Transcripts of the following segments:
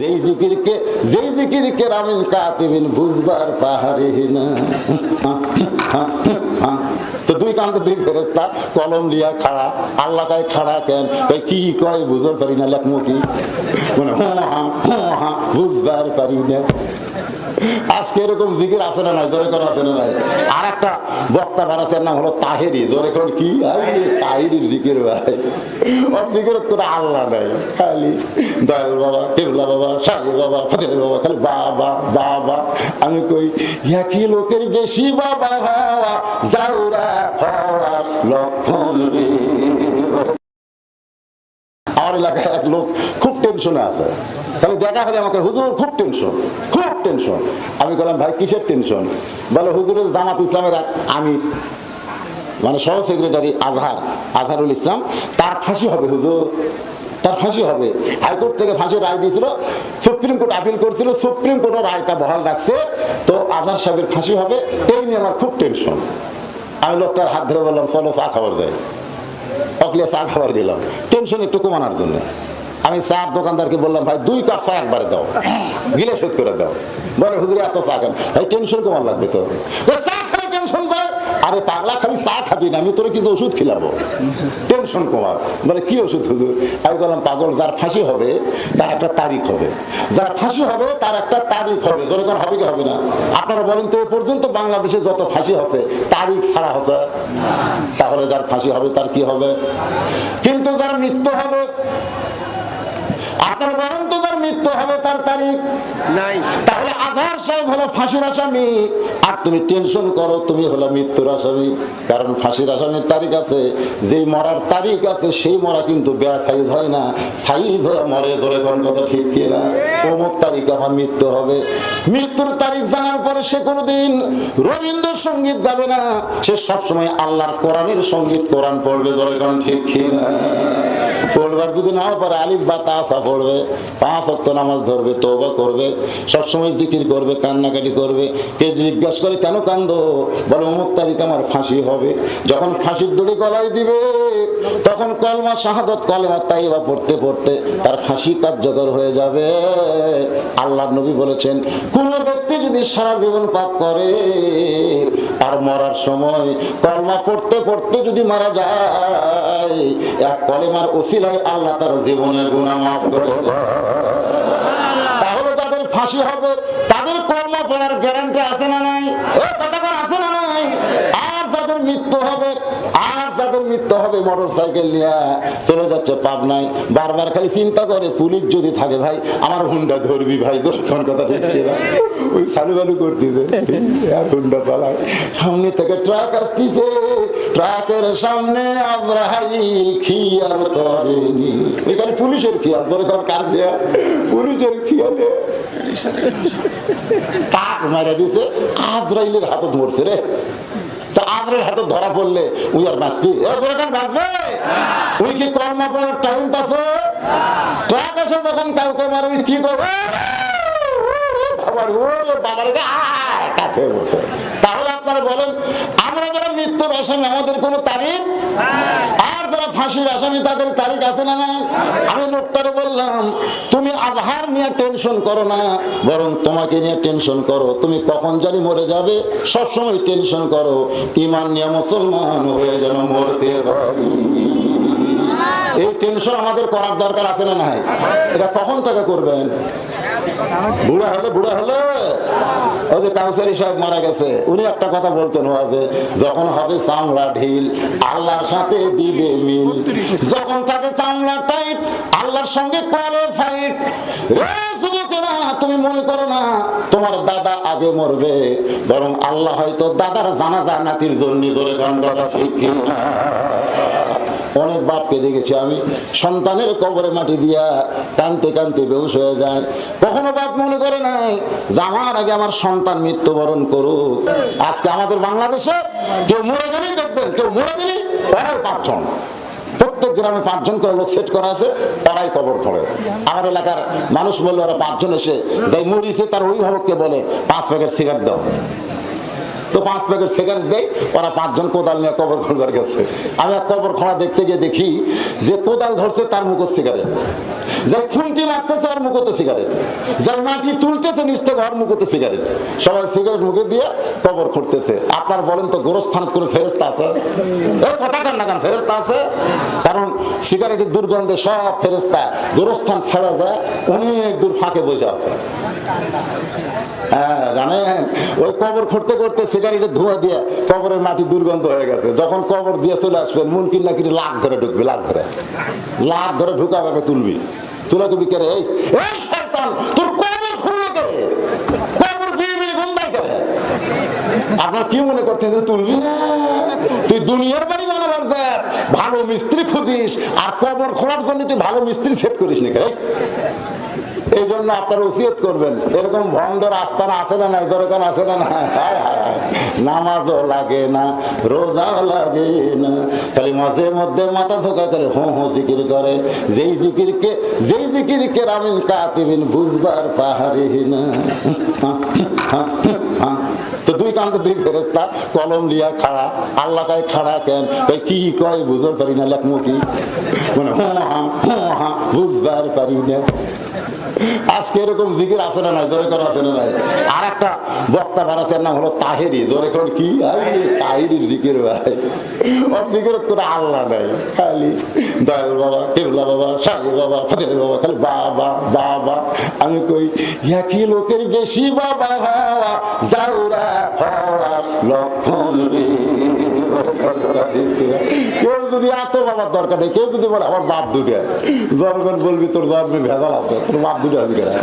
যেই জিকিরকে যেই জিকিরকে রামিন কাতিবিন বুঝবার পাহাড়ে না। তো দুই কান্তে দুই ফেরেস্তা কলম লিয়া খাড়া, আল্লাহ কায়, খাড়া কেন? কই কি কয় বুঝবার পারি না লেখমুখী মানে বুঝবার পারি না। আজকে এরকম জিকির আছে না নাই? জোরে আছে না নাই? আর একটা বক্তা নাম হলো তাহেরি। জোরে কি? জিকির ভাই। ওর জিকিরত করে আল্লাহ নাই। খালি দয়াল বাবা, কেবলা বাবা, শাহি বাবা ফতেল বাবা, খালি বাবা বাবা। আমি কই, একই লোকের বেশি বাবা হওয়া, যাওরা লক্ষণ রে আমার এলাকায় এক লোক খুব টেনশনে আছে। তাহলে দেখা হলে আমাকে, হুজুর, খুব টেনশন খুব টেনশন। আমি বললাম, ভাই, কিসের টেনশন? বলে হুজুরের জামাত ইসলামের এক আমির মানে সহ সেক্রেটারি আজহার, আজহারুল ইসলাম, তার ফাঁসি হবে, হুজুর। তার ফাঁসি হবে। হাইকোর্ট থেকে ফাঁসির রায় দিয়েছিল, সুপ্রিম কোর্ট আপিল করছিল, সুপ্রিম কোর্টের রায়টা বহাল রাখছে। তো আজহার সাহেবের ফাঁসি হবে, এই নিয়ে আমার খুব টেনশন। আমি লোকটার হাত ধরে বললাম, চলো চা খাবার যায় অকলিয়া চা খাবার দিলাম। টেনশন একটু কমানোর জন্য। আমি চার দোকানদারকে বললাম, ভাই, দুই কাপ চা একবারে দাও। গিলে শোধ করে দাও। বলে, হুজুরে, এত চা খান ভাই টেনশন কমান লাগবে তো ও, চা খালে টেনশন যায় আরে পাগলা, খালি চা খাবি না, আমি তোর কিন্তু ওষুধ খিলাবো। টেনশন কমা বলে, কি ওষুধ হুজুর? আমি বললাম, পাগল, যার ফাঁসি হবে, তার একটা তারিখ হবে। যার ফাঁসি হবে, তার একটা তারিখ হবে। যেরকম হবে কি হবে না? আপনারা বলেন তো, এ পর্যন্ত বাংলাদেশে যত ফাঁসি হচ্ছে, তারিখ ছাড়া হচ্ছে? তাহলে যার ফাঁসি হবে, তার কি হবে? কিন্তু যার মৃত্যু হবে তো মৃত্যু হবে তার তারিখ। নাই। তাহলে আধার সাহেব হলো ফাঁসির আসামি। আর তুমি টেনশন করো তুমি হলো মৃত্যুর আসামি। কারণ ফাঁসির আসামির তারিখ আছে যেই মরার তারিখ আছে সেই মরা কিন্তু বেয়া সাইজ হয় না। সাইজ হয়ে মরে ধরে কোন কথা ঠিক কি না? অমুক তারিখ আমার মৃত্যু হবে। মৃত্যুর তারিখ জানার পরে সে কোনোদিন রবীন্দ্রসঙ্গীত গাবে না। সে সবসময় আল্লাহর কোরআনের সংগীত কোরআন পড়বে ধরে কোন ঠিক কি না? পড়বার যদি নাও পারে, আলিফ বা তাসা পড়বে। পাঁচ অক্ত নামাজ ধরবে তৌবা করবে, সবসময় জিকির করবে, কান্নাকাটি করবে। কে জিজ্ঞাসা করে, কেন কান্দ? বলে, অমুক তারিখ আমার ফাঁসি হবে। যখন ফাঁসির দড়ি গলায় দিবে, তখন কলমা শাহাদত, কলমা তাই বা পড়তে পড়তে তার ফাঁসি কার্যকর হয়ে যাবে। আল্লাহ নবী বলেছেন, কোন ব্যক্তি যদি সারা জীবন পাপ করে আর মরার সময় কলমা পড়তে পড়তে যদি মারা যায়, এক কলেমার ওসিলায় আল্লাহ তার জীবনের গুণা মাফ করে তাহলে যাদের ফাঁসি হবে, তাদের কলমা পড়ার গ্যারান্টি আছে না নাই এ কতক্ষণ আছে না নাই আর যাদের মৃত্যু হবে আর মৃত্যু হবে মোটর সাইকেল নিয়ে। চলে যাচ্ছে পাবনায়। বারবার খালি চিন্তা করে, পুলিশ যদি থাকে ভাই, আমার হুন্ডা ধরবি ভাই, তোর কথা ঠিক ওই চালু চালু করতেছে। আর হুন্ডা চালায়। সামনে থেকে ট্রাক আসতেছে। ট্রাকের সামনে আব্রাহাইল খিয়াল করেনি। এখানে পুলিশের খেয়াল এখন কার খেয়াল? পুলিশের খেয়ালে টাক মারা দিছে, আজরাইলের হাতত মরছে রে। আজরের হাতে ধরা পড়লে উই আর বাঁচবি। বাঁচবে? উই কি কর্ম করার টাইম পাচ্ছে? ট্রাক আসে যখন কাউকে মারবি কি করবে? বাবার বাবার কাছে বসে। আপনারা বলেন, আমরা যারা মৃত্যুর আসামি, আমাদের কোনো তারিখ? আর যারা ফাঁসির আসামি, তাদের তারিখ আছে না নাই? আমি লোকটারে বললাম, তুমি আজহার নিয়ে টেনশন করো না, বরং তোমাকে নিয়ে টেনশন করো। তুমি কখন জানি মরে যাবে, সবসময় টেনশন করো। ইমান নিয়ে মুসলমান হয়ে যেন মরতে পারি। এই টেনশন আমাদের করার দরকার আছে না নাই? এটা কখন থেকে করবেন? বুড়া হলে বুড়া হলে। ওই যে কাউসারি সাহেব মারা গেছে। উনি একটা কথা বলতেন ওয়াজে, যখন হবে চামড়া ঢিল, আল্লাহর সাথে দিবে মিল। যখন থাকে চামড়া টাইট, আল্লাহর সঙ্গে করে ফাইট। রে তুমি মনে করো না, তোমার দাদা আগে মরবে, বরং আল্লাহ হয়তো দাদার অনেক বাপকে দেখেছি আমি। সন্তানের কবরে মাটি দিয়া কানতে কানতে বেউস হয়ে যায়। কখনো বাপ মনে করে নাই যে আমার আগে আমার সন্তান মৃত্যুবরণ করুক। আজকে আমাদের বাংলাদেশে কেউ মরে গেলেই দেখবেন, কেউ মরে গেলেই পাঁচজন। প্রত্যেক গ্রামে পাঁচজন করে লোক সেট করা আছে, তারাই কবর করে আমার এলাকার মানুষ বলল ওরা পাঁচজন এসে, যাই মরিছে তার অভিভাবককে বলে, পাঁচ প্যাকেট সিগারেট দাও। তো পাঁচ প্যাকেট সিগারেট দেয়, ওরা পাঁচজন কোদাল নিয়ে কবর খোঁজার গেছে। আমি কবর খোঁড়া দেখতে গিয়ে দেখি যে কোদাল ধরছে তার মুখো সিগারেট। যে খুন্তি মারতেছে ওর মুখোতে সিগারেট। যে মাটি তুলতেছে নিচ থেকে ওর মুখোতে সিগারেট। সবাই সিগারেট মুখে দিয়ে কবর খুঁড়তেছে। আপনার বলেন তো গোরস্থান কোনো ফেরস্তা আছে? কথা কান না কেন? ফেরস্তা আছে? কারণ সিগারেটের দুর্গন্ধে সব ফেরস্তা গোরস্থান ছেড়ে যায়, অনেক দূর ফাঁকে বসে আছে। হ্যাঁ জানেন? ওই কবর খুঁড়তে করতে সিগারেটের ধোঁয়া দিয়ে কবরের মাটি দুর্গন্ধ হয়ে গেছে। যখন কবর দিয়ে চলে আসবেন, মুন কিনা কিনে লাখ ধরে ঢুকবি, লাখ ধরে লাখ ধরে ঢুকাবাকে তুলবি। তুলে কবি কে রে? এই শয়তান, তোর কবর খুলবে কে? কবর আপনার কি মনে করছেন তুলবি? তুই দুনিয়ার বাড়ি বানাবার যা, ভালো মিস্ত্রি খুঁজিস, আর কবর খোলার জন্য তুই ভালো মিস্ত্রি সেট করিস নি রে? এই জন্য আপনারা উচিত করবেন। এরকম ভণ্ডর আস্থান আছে না নাই? দরকার আছে না হায় হায় হায়। নামাজও লাগে না, রোজাও লাগে না। খালি মাঝে মধ্যে মাথা ঝোঁকা করে হো হো জিকির করে। যেই জিকিরকে যেই জিকিরকে রামিন কাতিবিন বুঝবার পাহাড়ি না। তো দুই কান্তে দুই ফেরেস্তা কলম লিয়া খাড়া, আল্লাহ কায়, খাড়া কেন? কি কয় বুঝতে পারি না লেখমো কি মানে হো, হা হা, বুঝবার পারি না। আজকে এরকম জিকির আছে না নাই? জোরে করে আছে না নাই? আর একটা বক্তা বানাচ্ছেন নাম হলো তাহেরি। জোরে করে কি? আরে, তাহেরির জিকির ভাই। ওর করে আল্লাহ নাই। খালি দয়াল বাবা, কেবলা বাবা বাবা বাবা, খালি বাবা বাবা। আমি কই, একই লোকের বেশি বাবা হওয়া হওয়া লক্ষণ রে কেউ যদি এত বাবার দরকার নেই, কেউ যদি বলে, আমার বাপ দুটো জনগণ বলবি, তোর জন্মে ভেজাল আছে, তোর বাপ দুটো হবে কেনা?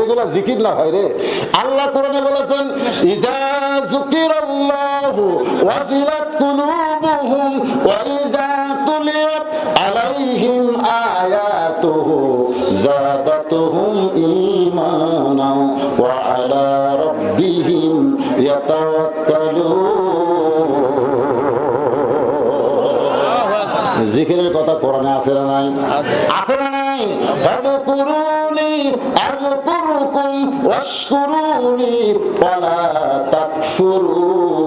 এগুলা জিকির না হয় রে। আল্লাহ কোরআনে বলেছেন, ইজা যুকিরাল্লাহু ওয়াজিলাত কুলুবুহুম ওয়া ইজা তুলিয়াত আলাইহিম আয়াতুহু জাদাতুহুম ঈমানা জিকিরের কথা কোরআনে আছে না নাই? আছে। না নাই? ফাযকুরুনি আযকুরুকুম ওয়াশকুরুনি ওয়ালা তাকফুরুন।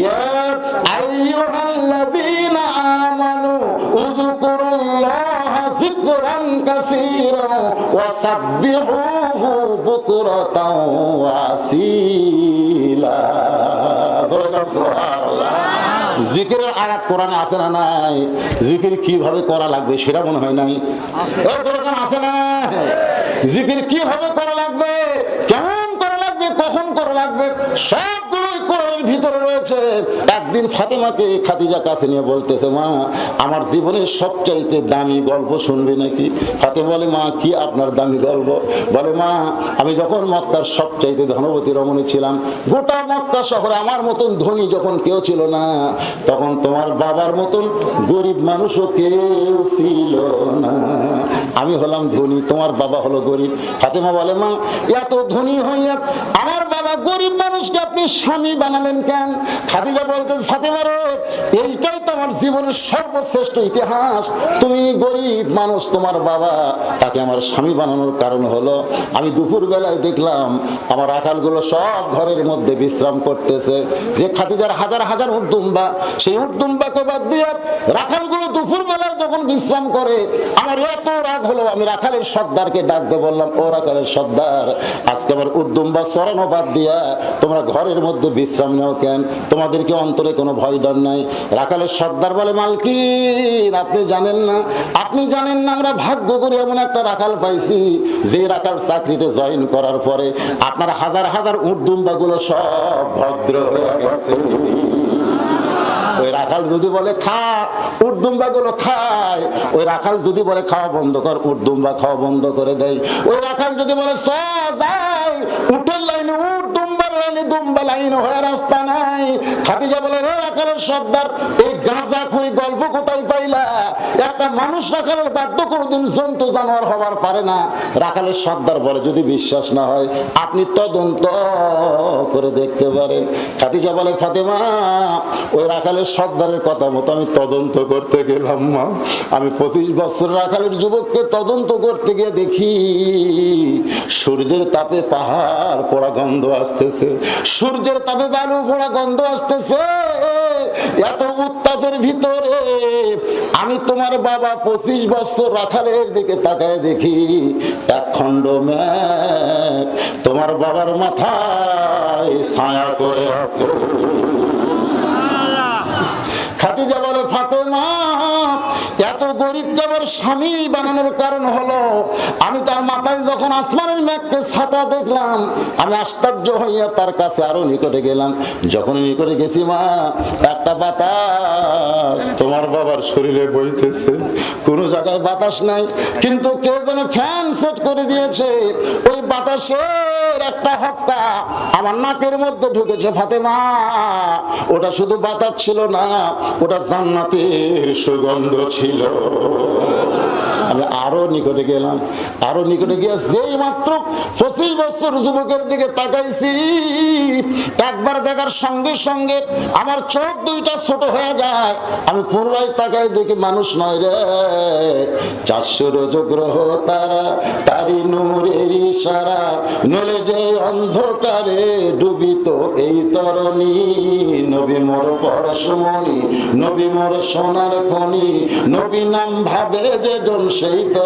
ইয়া আইয়ুহাল্লাযীনা আমানু উযকুরুল্লাহা যিকরান কাসীরা ওয়াসাব্বিহুহু বুকরাতাও ওয়া আসীলা। ধরে সুবহানাল্লাহ। জিকিরের আয়াত কোরআনে আছে না নাই? জিকির কীভাবে করা লাগবে সেটা মনে হয় নাই। আছে। না জিকির কীভাবে করা লাগবে? কেমন করা লাগবে? কখন করা লাগবে? সবগুলোই কোরআনের ভিতরে রয়েছে। একদিন ফাতেমাকে খাদিজা কাছে নিয়ে বলতেছে, মা, আমার জীবনের সবচাইতে দামি গল্প শুনবে নাকি? ফাতে বলে, মা, কি আপনার দামি গল্প? বলে, মা, আমি যখন মক্কার সবচাইতে ধনবতী রমণী ছিলাম, গোটা মক্কা শহরে আমার মতন ধনী যখন কেউ ছিল না, তখন তোমার বাবার মতন গরিব মানুষও কেউ ছিল না। আমি হলাম ধনী, তোমার বাবা হলো গরিব। ফাতেমা বলে, মা, এত ধনী হইয়া আমার বাবা গরিব মানুষকে আপনি স্বামী বানালেন কেন? খাদিজা বলতে ফাতেমা রে, এইটাই তোমার জীবনের সর্বশ্রেষ্ঠ ইতিহাস। তুমি গরিব মানুষ, তোমার বাবা তাকে আমার স্বামী বানানোর কারণ হলো। আমি দুপুর বেলায় দেখলাম, আমার আকালগুলো সব ঘরের মধ্যে বিশ্রাম করতেছে। যে খাদিজার হাজার হাজার উর্দুম্বা, সেই উর্দুম্বাকে বাদ দিয়ে রাখালগুলো দুপুর বেলায় যখন বিশ্রাম করে, আমার এত রাগ হলো, আমি রাখালের সর্দারকে ডাকতে বললাম, ও রাখালের সর্দার, আজকে আমার উর্দুম্বা সরানো বাদ দিয়া তোমরা ঘরের মধ্যে বিশ্রাম নেও কেন? তোমাদেরকে অন্তরে কোনো ভয় ডর নাই। রাখালের সর্দার বলে, মালকিন, আপনি জানেন না, আপনি জানেন না, আমরা ভাগ্য করে এমন একটা রাখাল পাইছি, যে রাখাল চাকরিতে জয়েন করার পরে আপনার হাজার হাজার উর্দুম্বা গুলো সব ভদ্র হয়ে গেছে। ওই রাখাল যদি বলে, খা উর্দুম্বা গুলো খায়। ওই রাখাল যদি বলে, খাওয়া বন্ধ কর উর্দুম্বা খাওয়া বন্ধ করে দেয়। ওই রাখাল যদি বলে চ যাই উঠের লাইনে উর্দুম্বার যদি বিশ্বাস না হয়, আপনি তদন্ত করে দেখতে পারেন। খাদিজা বলে, ফাতেমা, ওই রাখালের সর্দারের কথা মতো আমি তদন্ত করতে গেলাম, মা। আমি পঁচিশ বছর রাখালের যুবককে তদন্ত করতে গিয়ে দেখি, সূর্যের তাপে পাহাড় পোড়া গন্ধ আসতেছে। সূর্যের তাপে বালু পোড়া গন্ধ আসতেছে। এত উত্তাপের ভিতরে আমি তোমার বাবা পঁচিশ বছর রাখালের দিকে তাকায় দেখি, এক ম্যাগ তোমার বাবার মাথায় ছায়া করে আছে। খাদিজা এত গরিব যাবার স্বামী বানানোর কারণ হলো, আমি তার মাথায় যখন আসমানের মেঘকে ছাতা দেখলাম, আমি আশ্চর্য হইয়া তার কাছে আরও নিকটে গেলাম। যখন নিকটে গেছি মা, একটা বাতাস তোমার বাবার শরীরে বইতেছে। কোনো জায়গায় বাতাস নাই, কিন্তু কেউ যেন ফ্যান সেট করে দিয়েছে। ওই বাতাসের একটা হফকা আমার নাকের মধ্যে ঢুকেছে ফাতেমা। ওটা শুধু বাতাস ছিল না ওটা জান্নাতের সুগন্ধ ছিল। আমি আরও নিকটে গেলাম। আরও নিকটে গিয়ে যেই মাত্র পঁচিশ বছর যুবকের দিকে তাকাইছি, একবার দেখার সঙ্গে সঙ্গে আমার চোখ দুইটা ছোট হয়ে যায়। আমি পুনরায় তাকাই দেখি মানুষ নয় রে। চারশো রজগ্রহ তারা তারি নূরের ইশারা, নলে যে অন্ধকারে ডুবিত এই তরণী। নবী মোর পরশমণি, নবী মোর সোনার খনি, নবী নাম ভাবে যে জন সেই তো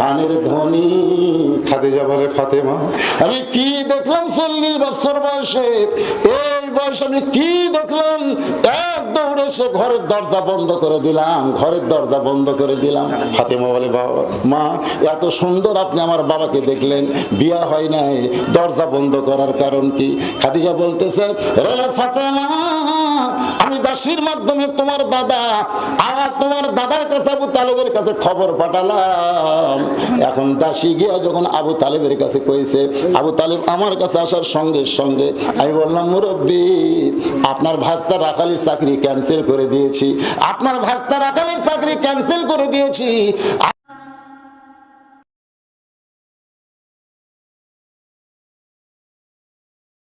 হানের ধ্বনি খাদিজা বলে ফাতেমা। আমি কি দেখলাম চল্লিশ বছর বয়সে? এই বয়সে আমি কি দেখলাম? এক দৌড়ে সে ঘরের দরজা বন্ধ করে দিলাম, ঘরের দরজা বন্ধ করে দিলাম। ফাতেমা বলে, বাবা, মা, এত সুন্দর আপনি আমার বাবাকে দেখলেন, বিয়া হয় নাই, দরজা বন্ধ করার কারণ কি? খাদিজা বলতেছে, রে ফাতেমা আমি দাসির মাধ্যমে তোমার দাদা আর তোমার দাদার কাছে আবু তালেবের কাছে খবর পাঠালাম। এখন দাসী গিয়া যখন আবু তালেবের কাছে কইছে, আবু তালেব আমার কাছে আসার সঙ্গে সঙ্গে আমি বললাম, মুরব্বী, আপনার ভাস্তা রাখালির চাকরি ক্যান্সেল করে দিয়েছি। আপনার ভাস্তা রাখালির চাকরি ক্যান্সেল করে দিয়েছি।